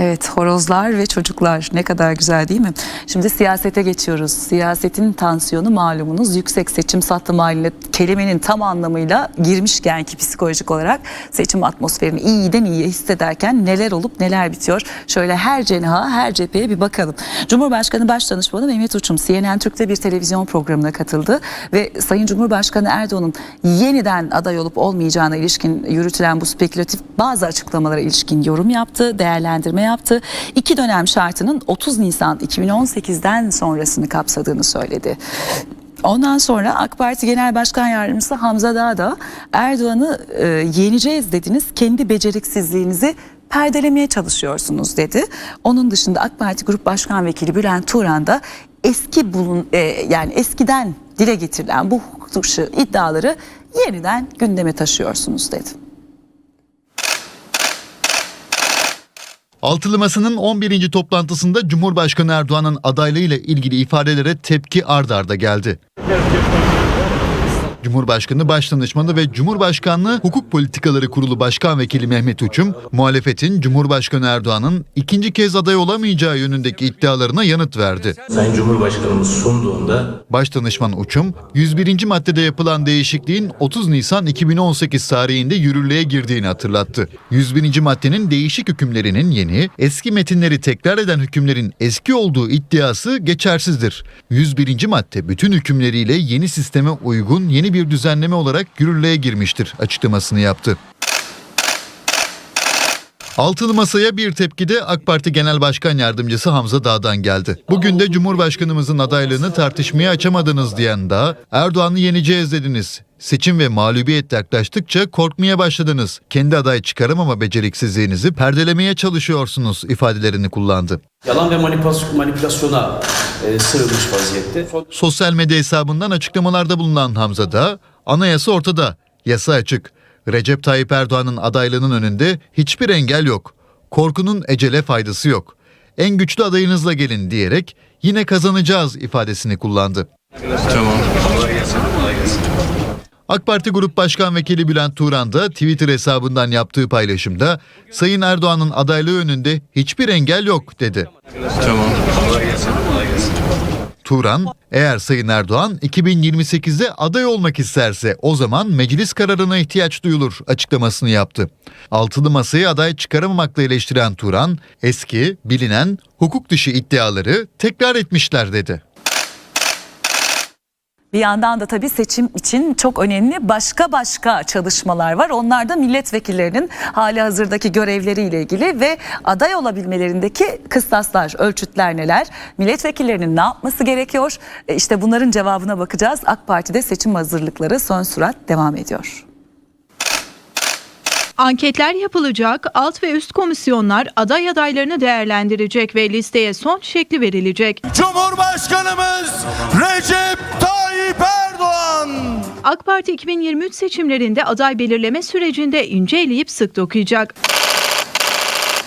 Evet horozlar ve çocuklar ne kadar güzel değil mi? Şimdi siyasete geçiyoruz. Siyasetin tansiyonu malumunuz yüksek seçim sattım haline kelimenin tam anlamıyla girmişken ki psikolojik olarak seçim atmosferini iyiden iyiye hissederken neler olup neler bitiyor. Şöyle her cenah her cepheye bir bakalım. Cumhurbaşkanı Başdanışmanı Mehmet Uçum CNN Türk'te bir televizyon programına katıldı ve Sayın Cumhurbaşkanı Erdoğan'ın yeniden aday olup olmayacağına ilişkin yürütülen bu spekülatif bazı açıklamalara ilişkin yorum yaptı, değerlendirme yaptı. İki dönem şartının 30 Nisan 2018'den sonrasını kapsadığını söyledi. Ondan sonra AK Parti Genel Başkan Yardımcısı Hamza Dağda Erdoğan'ı e, yeneceğiz dediniz. Kendi beceriksizliğinizi perdelemeye çalışıyorsunuz dedi. Onun dışında AK Parti Grup Başkan Vekili Bülent Turan da eski bulun e, yani eskiden dile getirilen bu hukuk dışı iddiaları yeniden gündeme taşıyorsunuz dedi. Altılı Masa'nın 11. toplantısında Cumhurbaşkanı Erdoğan'ın adaylığıyla ilgili ifadelere tepki ard arda geldi. Cumhurbaşkanı Başdanışmanı ve Cumhurbaşkanlığı Hukuk Politikaları Kurulu Başkan Vekili Mehmet Uçum, muhalefetin Cumhurbaşkanı Erdoğan'ın ikinci kez aday olamayacağı yönündeki iddialarına yanıt verdi. Sayın Cumhurbaşkanımız sunduğunda Başdanışman Uçum, 101. maddede yapılan değişikliğin 30 Nisan 2018 tarihinde yürürlüğe girdiğini hatırlattı. 101. maddenin değişik hükümlerinin yeni, eski metinleri tekrar eden hükümlerin eski olduğu iddiası geçersizdir. 101. madde bütün hükümleriyle yeni sisteme uygun yeni bir düzenleme olarak yürürlüğe girmiştir açıklamasını yaptı. Altılı Masa'ya bir tepki de AK Parti Genel Başkan Yardımcısı Hamza Dağ'dan geldi. Bugün de Cumhurbaşkanımızın adaylığını tartışmaya açamadınız diyen Dağ, Erdoğan'ı yeneceğiz dediniz. Seçim ve mağlubiyet yaklaştıkça korkmaya başladınız. Kendi aday çıkaramama beceriksizliğinizi perdelemeye çalışıyorsunuz ifadelerini kullandı. Yalan ve manipülas- manipülasyona e, sığınmış vaziyette. Sosyal medya hesabından açıklamalarda bulunan Hamza Dağ, anayasa ortada, yasa açık. Recep Tayyip Erdoğan'ın adaylığının önünde hiçbir engel yok. Korkunun ecele faydası yok. En güçlü adayınızla gelin diyerek yine kazanacağız ifadesini kullandı. AK Parti Grup Başkan Vekili Bülent Turan da Twitter hesabından yaptığı paylaşımda Sayın Erdoğan'ın adaylığı önünde hiçbir engel yok dedi. Turan, eğer Sayın Erdoğan 2028'de aday olmak isterse o zaman meclis kararına ihtiyaç duyulur açıklamasını yaptı. Altılı masayı aday çıkaramamakla eleştiren Turan, eski, bilinen, hukuk dışı iddiaları tekrar etmişler dedi. Bir yandan da tabii seçim için çok önemli başka başka çalışmalar var. Onlar da milletvekillerinin hali hazırdaki görevleriyle ilgili ve aday olabilmelerindeki kıstaslar, ölçütler neler? Milletvekillerinin ne yapması gerekiyor? E, İşte bunların cevabına bakacağız. AK Parti'de seçim hazırlıkları son sürat devam ediyor. Anketler yapılacak, alt ve üst komisyonlar aday adaylarını değerlendirecek ve listeye son şekli verilecek. Cumhurbaşkanımız Recep. AK Parti 2023 seçimlerinde aday belirleme sürecinde ince eleyip sık dokuyacak.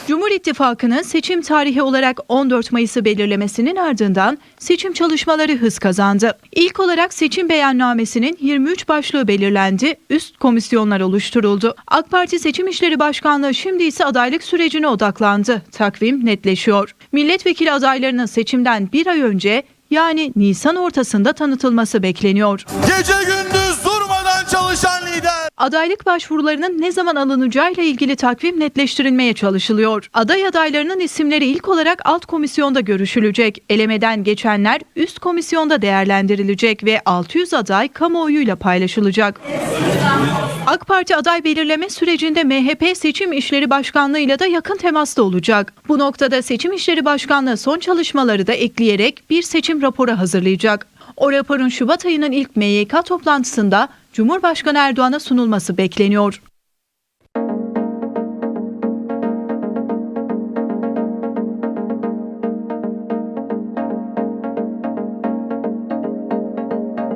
Cumhur İttifakı'nın seçim tarihi olarak 14 Mayıs'ı belirlemesinin ardından seçim çalışmaları hız kazandı. İlk olarak seçim beyannamesinin 23 başlığı belirlendi, üst komisyonlar oluşturuldu. AK Parti Seçim İşleri Başkanlığı şimdi ise adaylık sürecine odaklandı. Takvim netleşiyor. Milletvekili adaylarının seçimden bir ay önce yani Nisan ortasında tanıtılması bekleniyor. Gece lider. Adaylık başvurularının ne zaman alınacağıyla ilgili takvim netleştirilmeye çalışılıyor. Aday adaylarının isimleri ilk olarak alt komisyonda görüşülecek. Elemeden geçenler üst komisyonda değerlendirilecek ve 600 aday kamuoyuyla paylaşılacak. AK Parti aday belirleme sürecinde MHP Seçim İşleri Başkanlığı ile de yakın temasta olacak. Bu noktada Seçim İşleri Başkanlığı son çalışmaları da ekleyerek bir seçim raporu hazırlayacak. O raporun Şubat ayının ilk MYK toplantısında Cumhurbaşkanı Erdoğan'a sunulması bekleniyor.